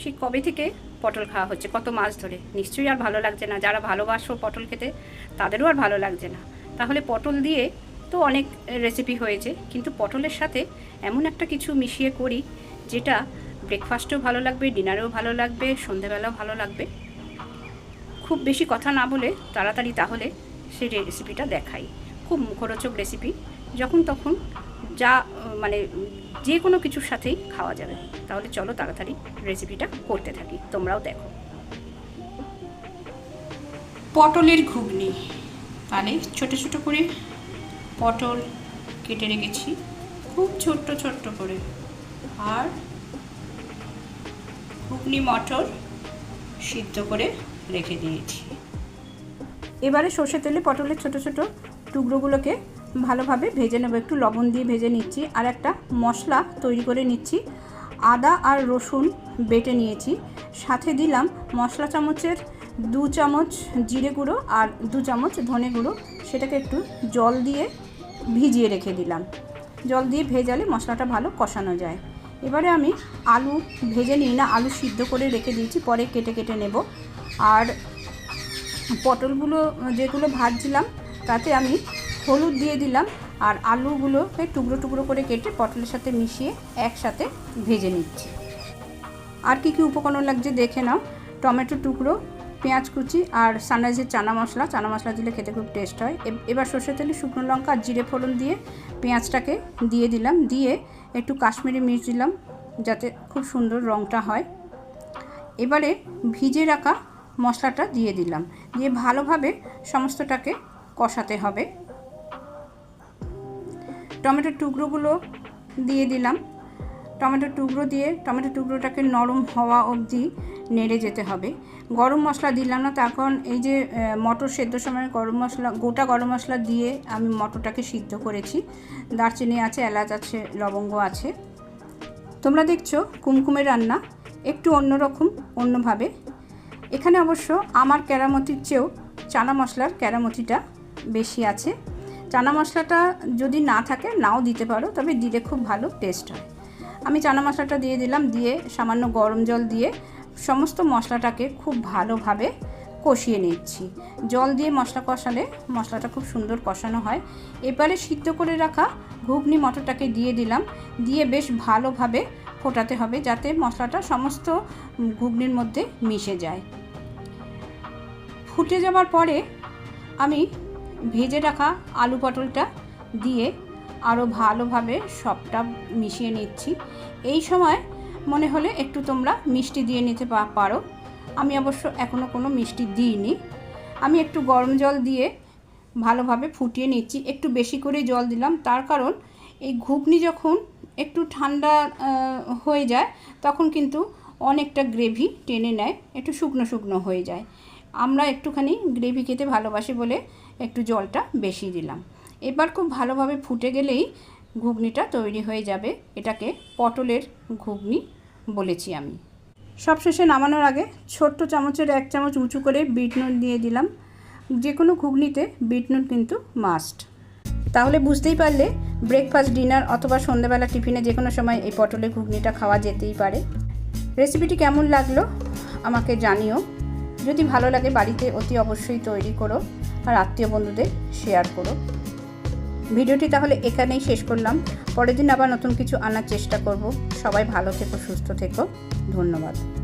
সে কবে থেকে পটল খাওয়া হচ্ছে? কত মাস ধরে? নিশ্চয়ই আর ভালো লাগছে না। যারা ভালোবাসো পটল খেতে, তাদেরও আর ভালো লাগছে না। তাহলে পটল দিয়ে তো অনেক রেসিপি হয়েছে, কিন্তু পটলের সাথে এমন একটা কিছু মিশিয়ে করি, যেটা ব্রেকফাস্টেও ভালো লাগবে ডিনারেও ভালো লাগবে, সন্ধেবেলাও ভালো লাগবে। খুব বেশি কথা না বলে তাড়াতাড়ি তাহলে সেই রেসিপিটা দেখাই। খুব মুখরোচক রেসিপি যখন তখন যা মানে যে কোনো কিছুর সাথেই খাওয়া যাবে। তাহলে চলো তাড়াতাড়ি রেসিপিটা করতে থাকি। তোমরাও দেখো। পটলের ঘুগনি। তাহলে ছোটো ছোটো করে পটল কেটে রেখেছি। খুব ছোট্ট ছোট্ট করে। আর ঘুগনি মটর সিদ্ধ করে রেখে দিয়েছি। এবারে সর্ষে তেলে পটলের ছোট ছোট টুকরোগুলোকে ভালোভাবে ভেজে নেব। একটু লবণ দিয়ে ভেজে নিচ্ছি আর একটা মশলা তৈরি করে নিচ্ছি। আদা আর রসুন বেটে নিয়েছি। সাথে দিলাম মশলা চামচের দু চামচ জিরে গুঁড়ো আর দু চামচ ধনে গুঁড়ো। সেটাকে একটু জল দিয়ে ভিজিয়ে রেখে দিলাম। জল দিয়ে ভেজালে মশলাটা ভালো কষানো যায়। এবারে আমি আলু ভেজে নিই না, আলু সিদ্ধ করে রেখে দিয়েছি, পরে কেটে কেটে নেব। আর পটলগুলো যেগুলো ভাজছিলাম, তাতে আমি হলুদ দিয়ে দিলাম আর আলুগুলোকে টুকরো টুকরো করে কেটে পটলের সাথে মিশিয়ে একসাথে ভেজে নিচ্ছি। আর কি কি উপকরণ লাগছে দেখে নাও। টমেটো টুকরো, পেঁয়াজ কুচি আর সানরাইজের চানা মশলা। চানা মশলা দিলে খেতে খুব টেস্ট হয়। এবার সর্ষে তেলে শুকনো লঙ্কা আর জিরে ফোড়ন দিয়ে পেঁয়াজটাকে দিয়ে দিলাম। দিয়ে একটু কাশ্মীরি মির্চ দিলাম যাতে খুব সুন্দর রঙটা হয়। এবারে ভিজে রাখা মশলাটা দিয়ে দিলাম। দিয়ে ভালোভাবে সমস্তটাকে কষাতে হবে। টমেটোর টুকরোগুলো দিয়ে দিলাম। টমেটোর টুকরো দিয়ে টমেটোর টুকরোটাকে নরম হওয়া অবধি নেড়ে যেতে হবে। গরম মশলা দিলাম না কারণ এই যে মটর সেদ্ধ সময় গরম মশলা, গোটা গরম মশলা দিয়ে আমি মটরটাকে সিদ্ধ করেছি। দারচিনি আছে, এলাচ আছে, লবঙ্গ আছে। তোমরা দেখছ কুমকুমের রান্না একটু অন্যরকম, অন্যভাবে। এখানে অবশ্য আমার কেরামতির চেয়েও চানা মশলার কেরামতিটা বেশি আছে। চানা মশলাটা যদি না থাকে, নাও দিতে পারো, তবে দিলে খুব ভালো টেস্ট হয়। আমি চানা মশলাটা দিয়ে দিলাম, দিয়ে সামান্য গরম জল দিয়ে সমস্ত মশলাটাকে খুব ভালোভাবে কষিয়ে নিচ্ছি। জল দিয়ে মশলা কষালে মশলাটা খুব সুন্দর কষানো হয়। এবারে সিদ্ধ করে রাখা ঘুগনি মটরটাকে দিয়ে দিলাম, দিয়ে বেশ ভালোভাবে ফোটাতে হবে যাতে মশলাটা সমস্ত ঘুগনির মধ্যে মিশে যায়। ফুটে যাওয়ার পরে আমি ভেজে রাখা আলু পটলটা দিয়ে আরও ভালোভাবে সবটা মিশিয়ে নিচ্ছি। এই সময় মনে হলে একটু তোমরা মিষ্টি দিয়ে নিতে পারো। আমি অবশ্য এখনও কোনো মিষ্টি দিইনি। আমি একটু গরম জল দিয়ে ভালোভাবে ফুটিয়ে নিচ্ছি। একটু বেশি করে জল দিলাম। তার কারণ এই ঘুগনি যখন একটু ঠান্ডা হয়ে যায়, তখন কিন্তু অনেকটা গ্রেভি টেনে নেয়। একটু শুকনো শুকনো হয়ে যায়। আমরা একটুখানি গ্রেভি খেতে ভালোবাসি বলে একটু জলটা বেশি দিলাম। এবার খুব ভালোভাবে ফুটে গেলেই ঘুগনিটা তৈরি হয়ে যাবে। এটাকে পটলের ঘুগনি বলেছি আমি। সবশেষে নামানোর আগে ছোট্ট চামচের এক চামচ উঁচু করে বিট নুন দিয়ে দিলাম। যে কোনো ঘুগনিতে বিট নুন কিন্তু মাস্ট। তাহলে বুঝতেই পারলে ব্রেকফাস্ট, ডিনার অথবা সন্ধ্যাবেলা টিফিনে যে কোনো সময় এই পটলের ঘুগনিটা খাওয়া যেতেই পারে। রেসিপিটি কেমন লাগল আমাকে জানিও। যদি ভালো লাগে বাড়িতে অতি অবশ্যই তৈরি করো আর আত্মীয় বন্ধুদের শেয়ার করো। ভিডিওটি তাহলে এখানেই শেষ করলাম। পরের দিন আবার নতুন কিছু আনার চেষ্টা করব। সবাই ভালো থেকো, সুস্থ থেকো। ধন্যবাদ।